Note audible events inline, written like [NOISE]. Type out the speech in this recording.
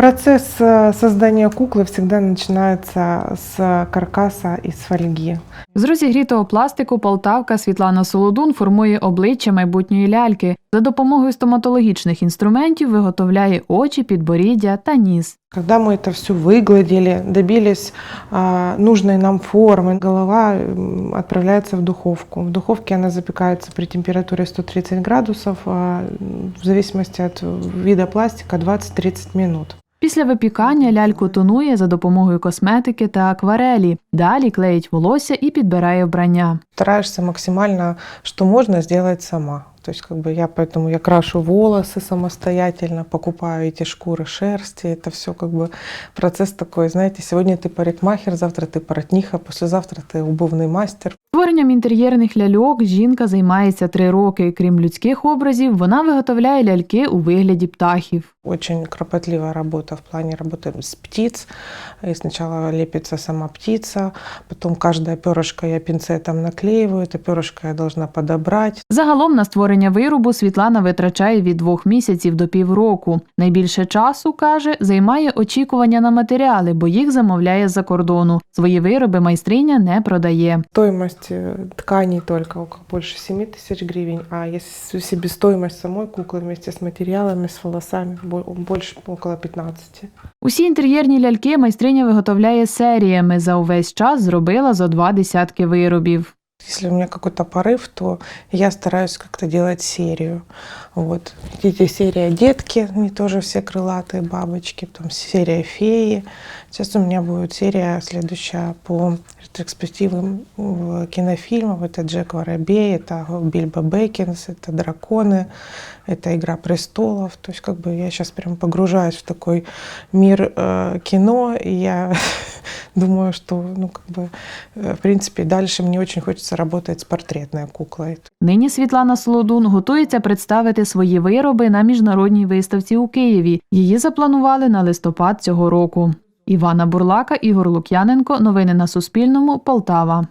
Процесс э, создания куклы всегда начинается с каркаса из фольги. З розігрітого пластику Полтавка Світлана Солодун формує обличчя майбутньої ляльки. За допомогою стоматологічних інструментів виготовляє очі, підборіддя та ніс. Когда мы это все выгладили, добились а, нужной нам формы, голова м, отправляется в духовку. В духовке она запекается при температуре 130 градусов, а, м, в зависимости от вида пластика 20-30 минут. Після випікання ляльку тонує за допомогою косметики та акварелі. Далі клеїть волосся і підбирає вбрання. Стараєшся максимально, що можна, зробити сама. То есть как бы я поэтому я крашу волосы самостоятельно, покупаю эти шкуры шерсти. Это все как бы процесс такой, знаете, сегодня ты парикмахер, завтра ты портниха, послезавтра ты обувний мастер. Створенням інтер'єрних ляльок жінка займається три роки. Крім людських образів, вона виготовляє ляльки у вигляді птахів. Очень кропотливая работа в плане работы с птиц. И сначала лепится сама птица, потом каждое перышко я пинцетом наклеиваю, это перышко я должна подобрать. Загалом на створення виробу Світлана витрачає від двох місяців до півроку. Найбільше часу каже, займає очікування на матеріали, бо їх замовляє з-за кордону. Свої вироби майстриня не продає. Стоимость э, тканей только около больше 7 тысяч гривен, а если себестоимость самой куклы вместе с материалами, с волосами, бо- больше около 15. Усі інтер'єрні ляльки майстриня виготовляє серіями. За увесь час зробила зо два десятки виробів. Если у меня какой-то порыв, то я стараюсь как-то делать серию. Вот. Эти серия детки, они тоже все крылатые бабочки, потом серия феи. Сейчас у меня будет серия следующая по ретроспективам кинофильмов. Это Джек Воробей, это Бильбо Бекинс, это драконы, это Игра престолов. То есть как бы я сейчас прям погружаюсь в такой мир э, кино, и я [LAUGHS] думаю, что, ну, как бы, э, в принципе, дальше мне очень хочется работать с портретной куклой. Нині Світлана Солодун готується представити свої вироби на міжнародній виставці у Києві. Її запланували на листопад цього року. Івана Бурлака, Ігор Лук'яненко. Новини на Суспільному. Полтава.